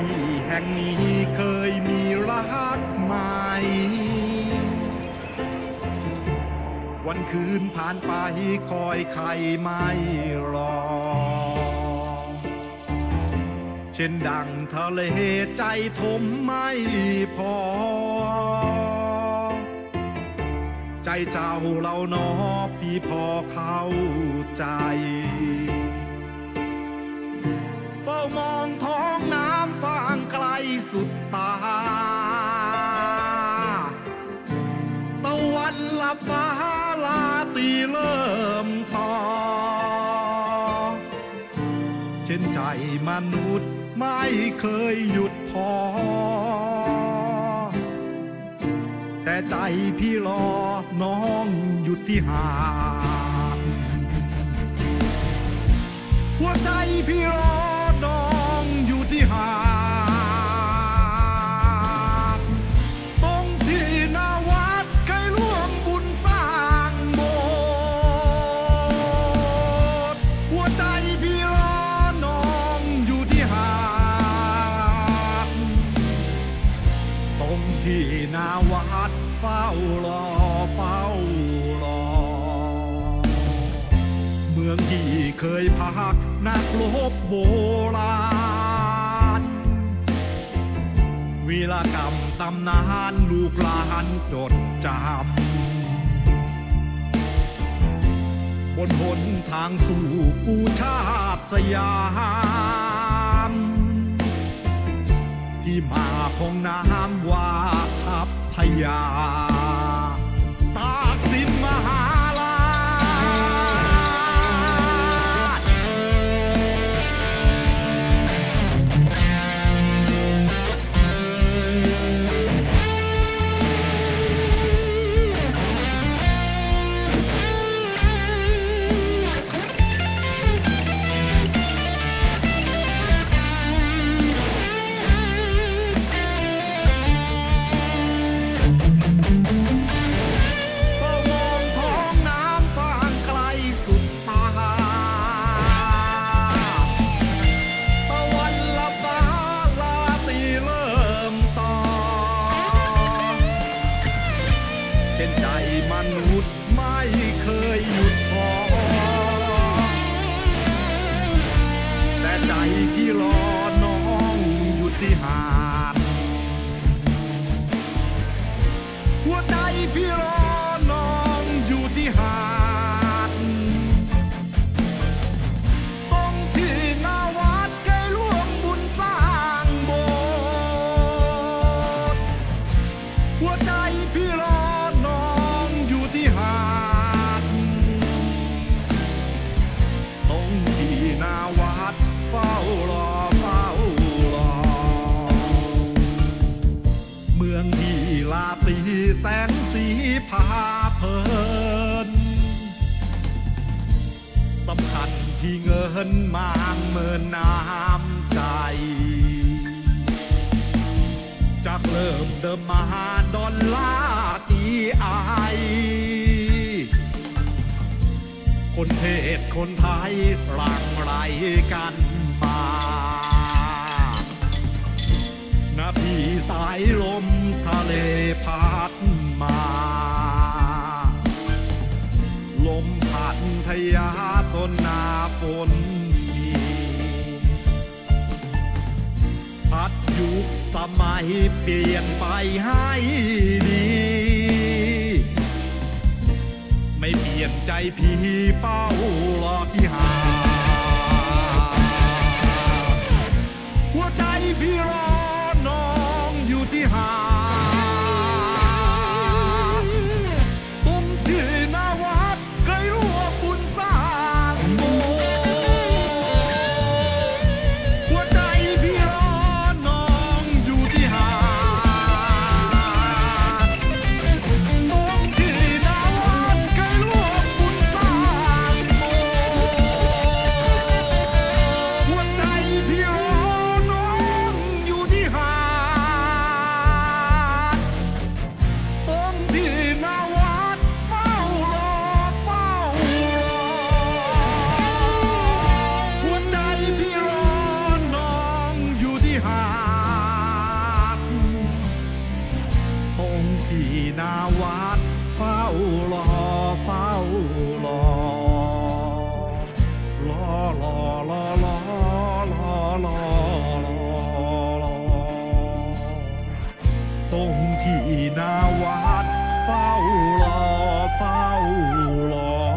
ที่แห่งนี้เคยมีรักไหม่วันคืนผ่านไปคอยใครไม่รอ เช่นดังทะเลใจทมไม่พอ ใจเจ้าเรานอพี่พอเข้าใจเฝ้ามองท เช่นใจมนุษย์ไม่เคยหยุดพอ แต่ใจพี่รอน้องหยุดที่หาดหัวใจพี่รอ ฝ้ารอเฝ้ารอ เมืองที่เคยพักนักลบโบราณวีรกรรมตำนานลูกหลานจดจำบนหนทางสู่กูชาติสยาม ที่มาของน้ำวา ทั ใจพี่รอน้องอยู่ที่หาดหัวใจพี่รอ ตาตรีแสงสีพาเพลินสำคัญที่เงินมางเมินน้ำใจ จากเริ่มเดิมมาดอลลาร์ตีไอคนเทศคนไทยหลั่งไหลกันมา นาทีสายลมทะเลพัดมา ลมพัดทยาต้นนาฝนมีพัดยุคสมัยเปลี่ยนไปให้ดี ไม่เปลี่ยนใจพี่เฝ้ารอที่หา รอเฝ้ารอรอรอรอรอรอรอตรงที่นาวัดเฝ้ารอเฝ้ารอ